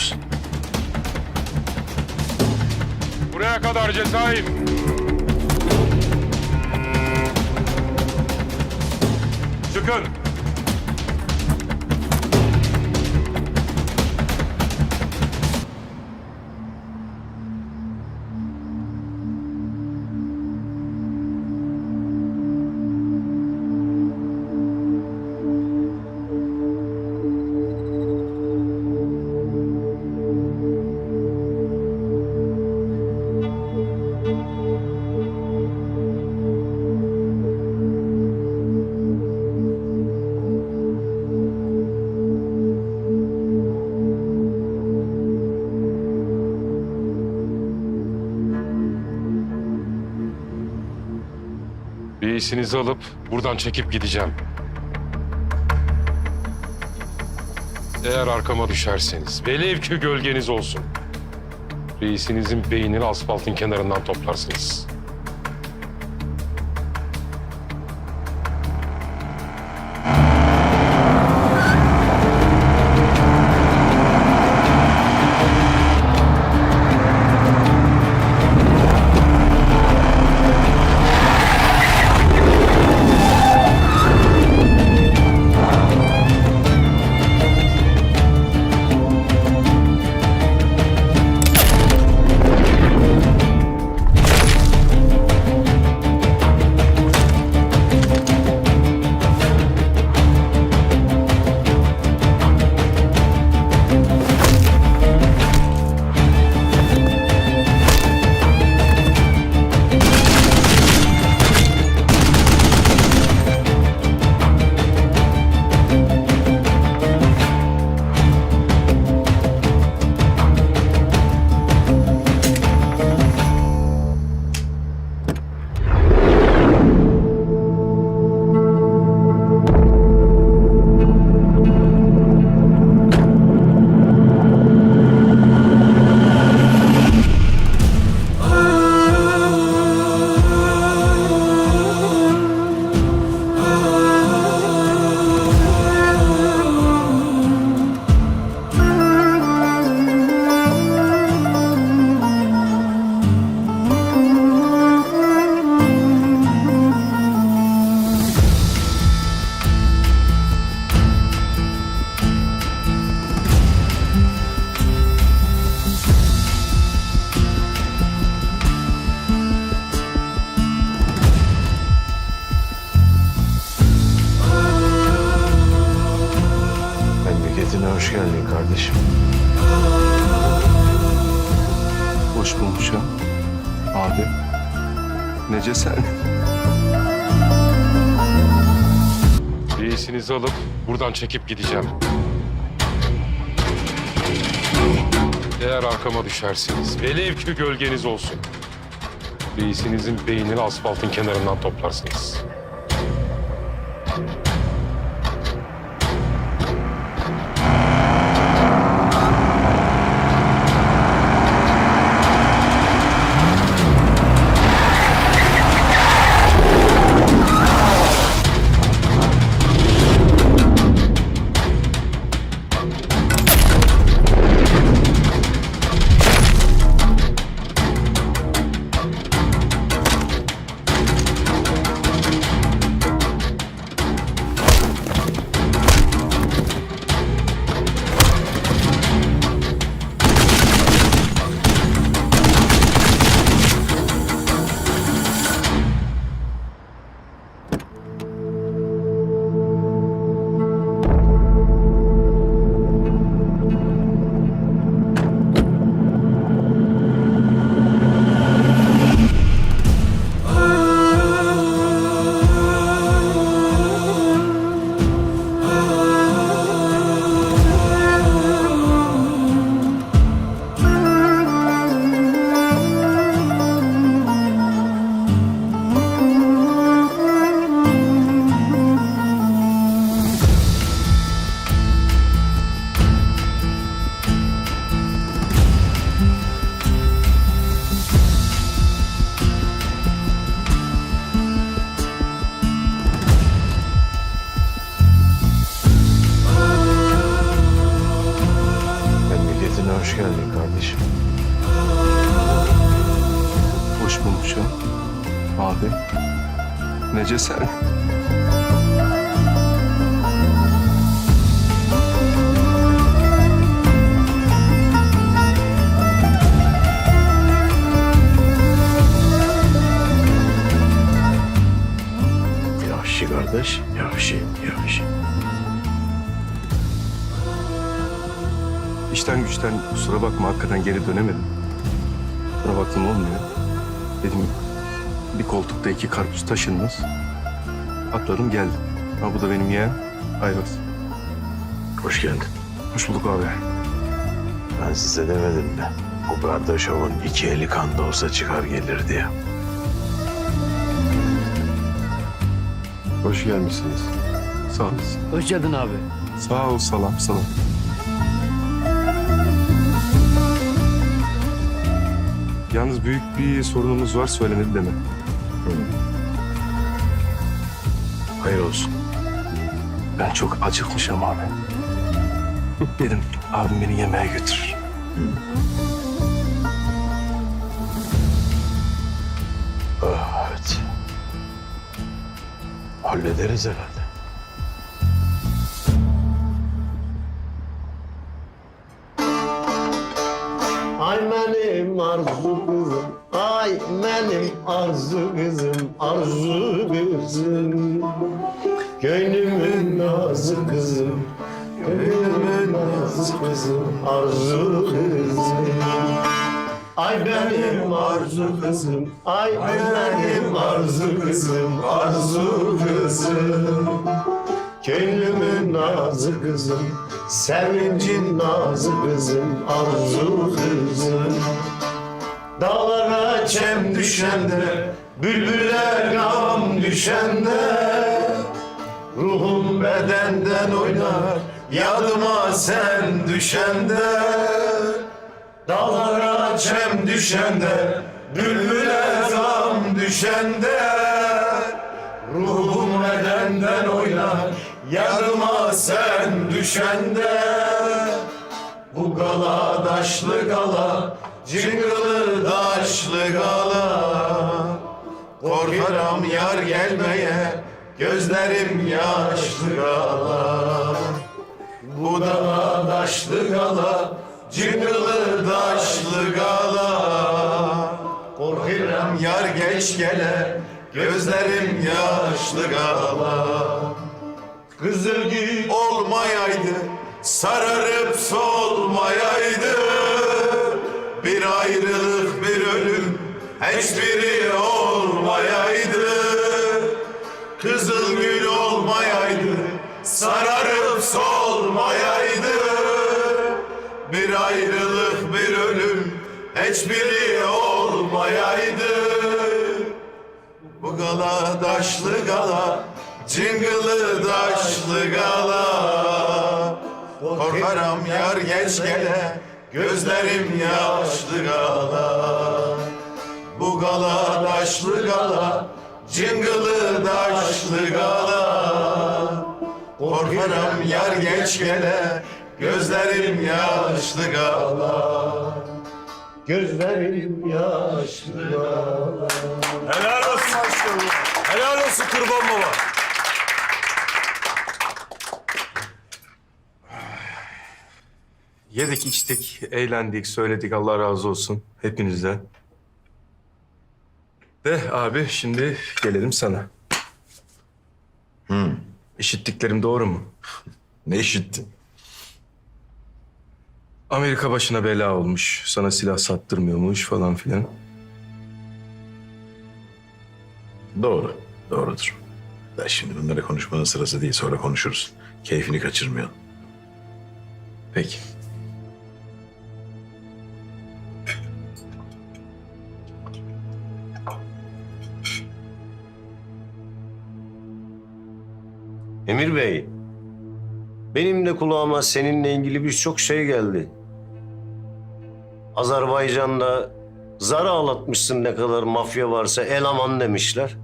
Çıkıyoruz. Buraya kadar Cezayir. Çıkın. Reisinizi alıp buradan çekip gideceğim. Eğer arkama düşerseniz, velev ki gölgeniz olsun. Reisinizin beynini asfaltın kenarından toplarsınız. Buradan çekip gideceğim. Eğer arkama düşerseniz, velev ki gölgeniz olsun. Reisinizin beynini asfaltın kenarından toplarsınız. Nece sen? Yavaş kardeş. Yavaş yavaş. İşten güçten kusura bakma hakikaten geri dönemedim. Sonra baktım olmuyor. Dedim koltukta iki karpuz taşınmaz. Atladım geldim. Ha bu da benim yeğen Ayvaz. Hoş geldin. Hoş bulduk abi. Ben size demedim mi? Bu kardeş ovun iki eli kanda olsa çıkar gelir diye. Hoş gelmişsiniz. Sağ olasın. Hoş geldin abi. Sağ ol salam salam. Yalnız büyük bir sorunumuz var söylemedi deme. Hayır olsun. Ben çok acıkmışım abi. Dedim abim beni yemeğe götürür. Ah, evet. Hallederiz herhalde. Kızım, ay benim arzu kızım, arzu kızım. Gönlümün nazı kızım, gönlümün nazı kızım, arzu kızım. Ay benim arzu kızım, ay benim arzu kızım, arzu kızım. Gönlümün nazı kızım, sevincin nazı kızım, arzu kızım. Dağlara çem düşende, bülbüle gam düşende, ruhum bedenden oynar, yadıma sen düşende. Dağlara çem düşende, bülbüle gam düşende, Ruhum bedenden oynar Yarıma sen düşende Bu gala daşlı gala Cıngılı daşlı gala. Korkarım yar gelmeye Gözlerim yaşlı gala. Bu da daşlı gala Cıngılı daşlı gala. Korkarım yar geç gele Gözlerim yaşlı gala. Kızıl gül olmayaydı Sararıp solmayaydı Bir ayrılık bir ölüm. Hiçbiri olmayaydı. Kızıl gül olmayaydı Sararıp solmayaydı. Bir ayrılık bir ölüm Hiçbiri olmayaydı. Bu gala daşlı gala, cıngılı daşlı gala. Korkarım yar geç gele, gözlerim yaşlı gala. Bu gala daşlı gala, cıngılı daşlı gala. Korkarım yar geç gele, gözlerim yaşlı gala. Gözlerim yaşlı gala. Helal olsun. Helal olsun kurban baba. Yedik içtik, eğlendik, söyledik Allah razı olsun hepinizden. De abi şimdi gelelim sana. İşittiklerim doğru mu? Ne işittin? Amerika başına bela olmuş. Sana silah sattırmıyormuş falan filan. Doğru. Doğrudur. Da şimdi bunları konuşmanın sırası değil. Sonra konuşuruz. Keyfini kaçırmayalım. Peki. Emir Bey, benim de kulağıma seninle ilgili birçok şey geldi. Azerbaycan'da zar ağlatmışsın ne kadar mafya varsa eleman demişler.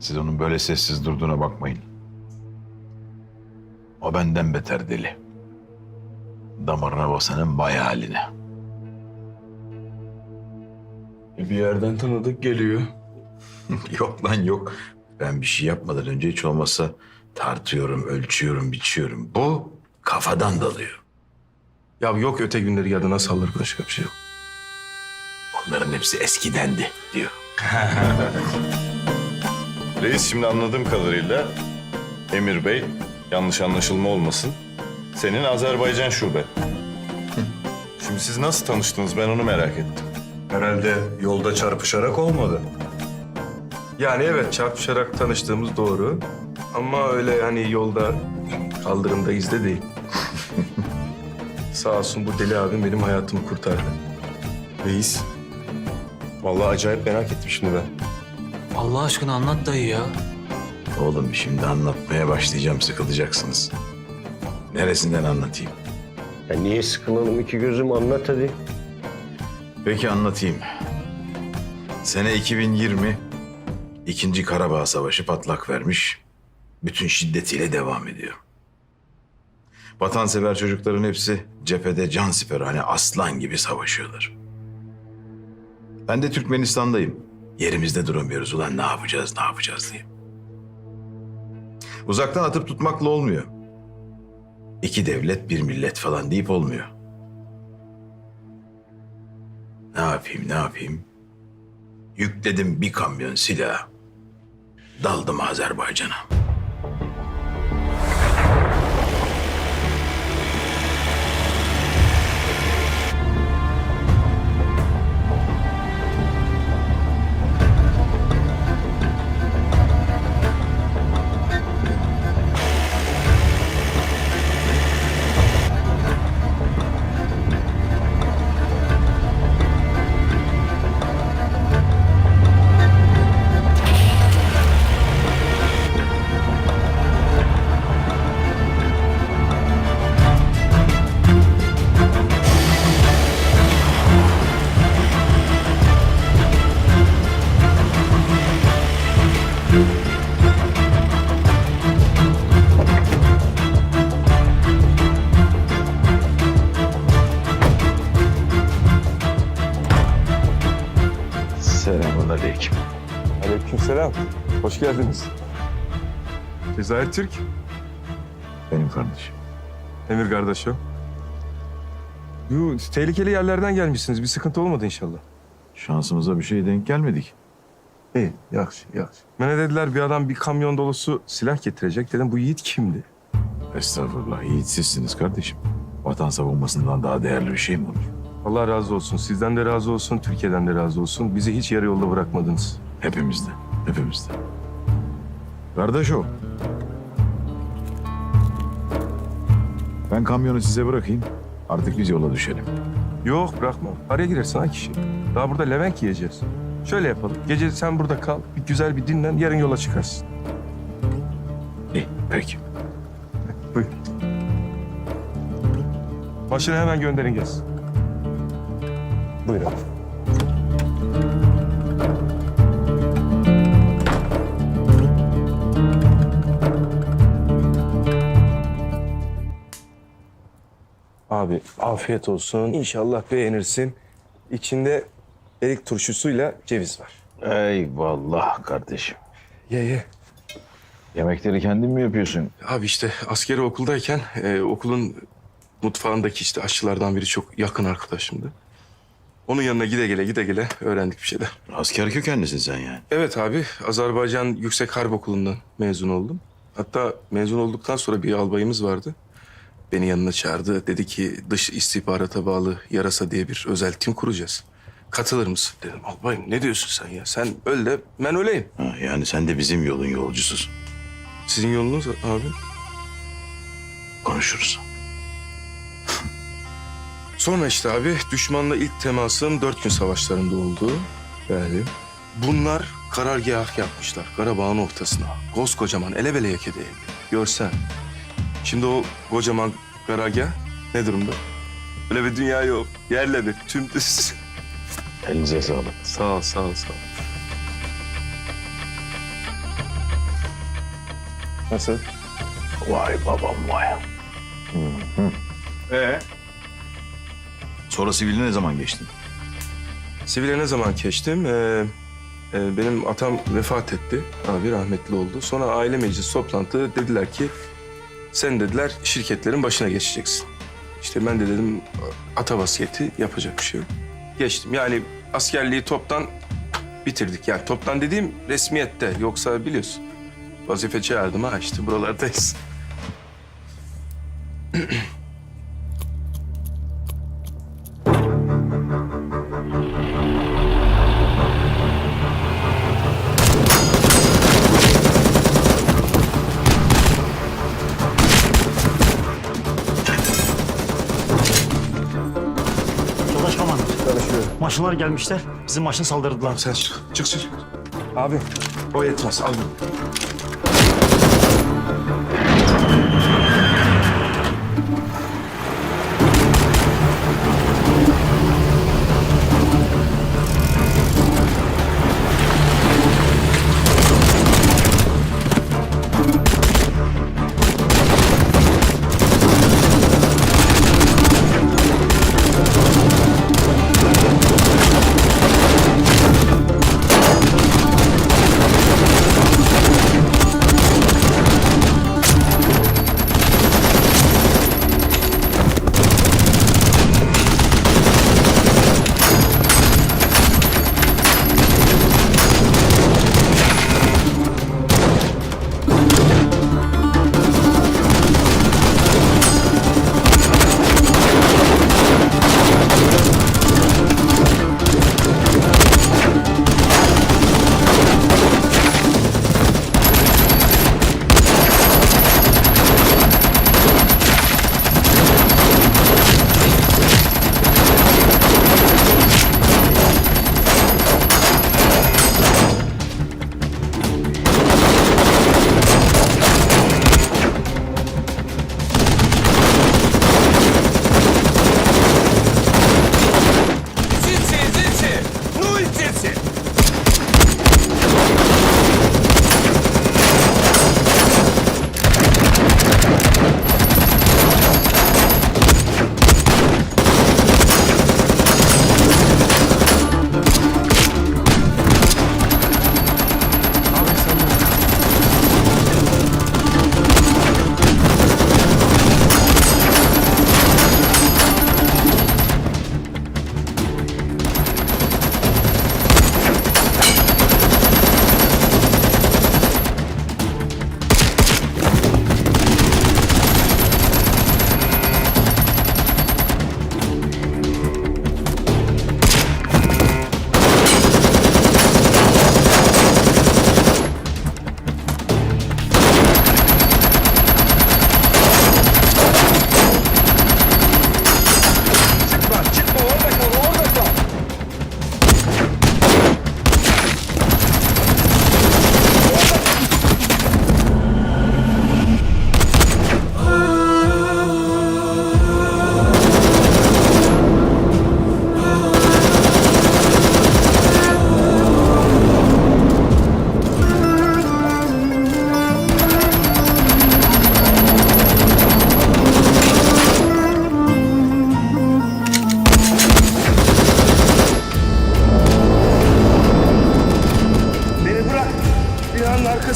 Siz onun böyle sessiz durduğuna bakmayın. O benden beter deli. Damarına basanın bay haline. Bir yerden tanıdık geliyor. yok lan yok. Ben bir şey yapmadan önce hiç olmazsa tartıyorum, ölçüyorum, biçiyorum. Bu kafadan dalıyor. Ya yok öte günleri yadına salır başka bir şey yok. Onların hepsi eskidendi diyor. Reis şimdi anladığım kadarıyla Emir Bey yanlış anlaşılma olmasın. Senin Azerbaycan şube. Şimdi siz nasıl tanıştınız ben onu merak ettim. Herhalde yolda çarpışarak olmadı. Yani evet çarpışarak tanıştığımız doğru. Ama öyle hani yolda kaldırımda izde değil. Sağ olsun bu deli abim benim hayatımı kurtardı. Reis. Vallahi acayip merak ettim şimdi ben. Allah aşkına anlat dayı ya. Oğlum şimdi anlatmaya başlayacağım sıkılacaksınız. Neresinden anlatayım? Ya niye sıkılalım iki gözüm anlat hadi. Peki anlatayım. Sene 2020, İkinci Karabağ Savaşı patlak vermiş. Bütün şiddetiyle devam ediyor. Vatansever çocukların hepsi cephede can siper hani aslan gibi savaşıyorlar. Ben de Türkmenistan'dayım. Yerimizde duramıyoruz ulan ne yapacağız ne yapacağız diye. Uzaktan atıp tutmakla olmuyor. İki devlet bir millet falan deyip olmuyor. Ne yapayım ne yapayım? Yükledim bir kamyon silah. Daldım Azerbaycan'a. Hoş geldiniz. Cezayir Türk. Benim kardeşim. Emir kardeşim. Yo, tehlikeli yerlerden gelmişsiniz. Bir sıkıntı olmadı inşallah. Şansımıza bir şey denk gelmedik. İyi, yaxşı, yaxşı. Bana dediler bir adam bir kamyon dolusu silah getirecek. Dedim bu yiğit kimdi? Estağfurullah yiğitsizsiniz kardeşim. Vatan savunmasından daha değerli bir şey mi olur? Allah razı olsun. Sizden de razı olsun, Türkiye'den de razı olsun. Bizi hiç yarı yolda bırakmadınız. Hepimizde, hepimizde. Kardeş o. Ben kamyonu size bırakayım. Artık biz yola düşelim. Yok bırakma. Araya girersin ha kişi. Daha burada Levent yiyeceğiz. Şöyle yapalım. Gece sen burada kal. Bir güzel bir dinlen. Yarın yola çıkarsın. İyi, peki. Buyur. Başını hemen gönderin gelsin. Buyur abi. Afiyet olsun. İnşallah beğenirsin. İçinde erik turşusuyla ceviz var. Eyvallah kardeşim. Ye ye. Yemekleri kendin mi yapıyorsun? Abi işte askeri okuldayken e, okulun mutfağındaki işte aşçılardan biri çok yakın arkadaşımdı. Onun yanına gide gele gide gele öğrendik bir şeyler. Asker kökenlisin sen yani. Evet abi Azerbaycan Yüksek Harp Okulu'ndan mezun oldum. Hatta mezun olduktan sonra bir albayımız vardı. Beni yanına çağırdı. Dedi ki dış istihbarata bağlı Yarasa diye bir özel tim kuracağız. Katılır mısın? Dedim albayım ne diyorsun sen ya? Sen öl de ben öleyim. Ha, yani sen de bizim yolun yolcususun. Sizin yolunuz abi. Konuşuruz. Sonra işte abi düşmanla ilk temasım dört gün savaşlarında oldu. Yani bunlar karargah yapmışlar Karabağ'ın ortasına. Koskocaman ele bele yeke değil. Görsen. Şimdi o kocaman karargah ne durumda? Öyle bir dünya yok. Yerle bir tüm düz. Elinize sağlık. sağ ol, sağ ol, sağ ol. Nasıl? Vay babam vay. Ee? Sonra siviline ne zaman geçtin? Sivile ne zaman geçtim? Ee, e, benim atam vefat etti. Abi rahmetli oldu. Sonra aile meclisi toplantı dediler ki sen dediler şirketlerin başına geçeceksin. İşte ben de dedim ata vasiyeti yapacak bir şey yok. Geçtim. Yani askerliği toptan bitirdik. Yani toptan dediğim resmiyette. Yoksa biliyorsun vazife çağırdım ha işte buralardayız. Maşınlar gelmişler. Bizim maşın saldırdılar. Sen çık. Çık çık. Abi o yetmez. Al bunu.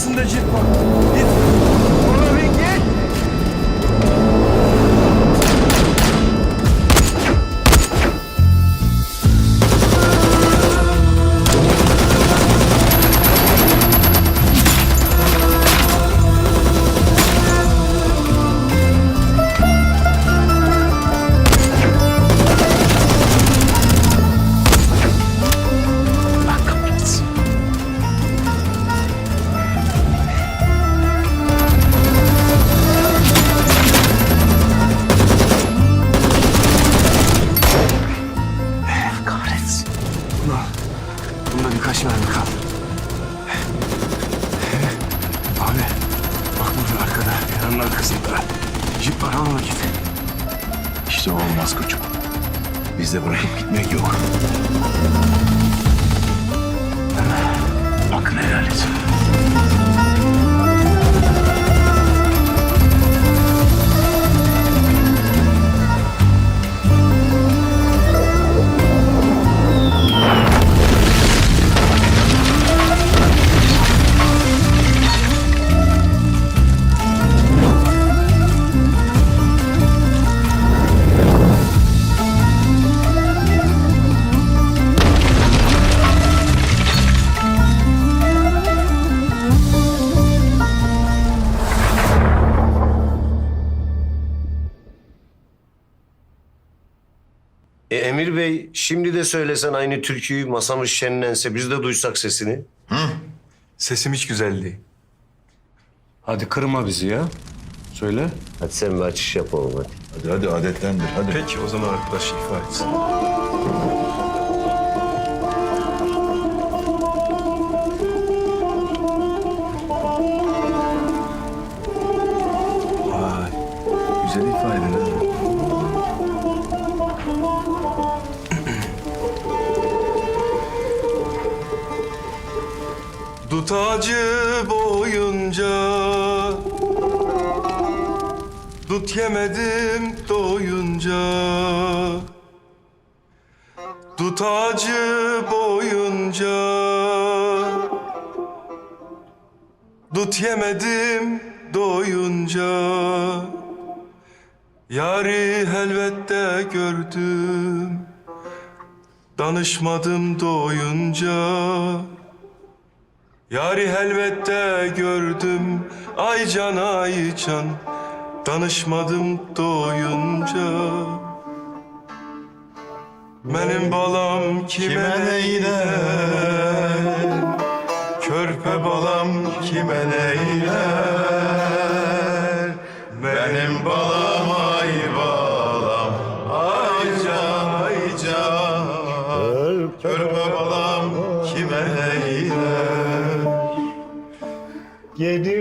Arkasında cip var. Arkada, binanın arkasında. Jip var, al onu git. İşte olmaz koçum. Bizde bırakıp gitmek yok. Hakkını helal et. E Emir Bey şimdi de söylesen aynı türküyü masamız şenlense biz de duysak sesini. Sesim hiç güzel değil. Hadi kırma bizi ya. Söyle. Hadi sen bir açış yapalım hadi. Hadi hadi adetlendir hadi. Peki o zaman arkadaş ifa etsin. Dut ağacı boyunca Dut yemedim doyunca Dut ağacı boyunca Dut yemedim doyunca Yari helvette gördüm Danışmadım doyunca Yari helvette gördüm ay can ay can. Danışmadım doyunca. Benim balam kime neyler Körpe balam kime neyler Benim balam 7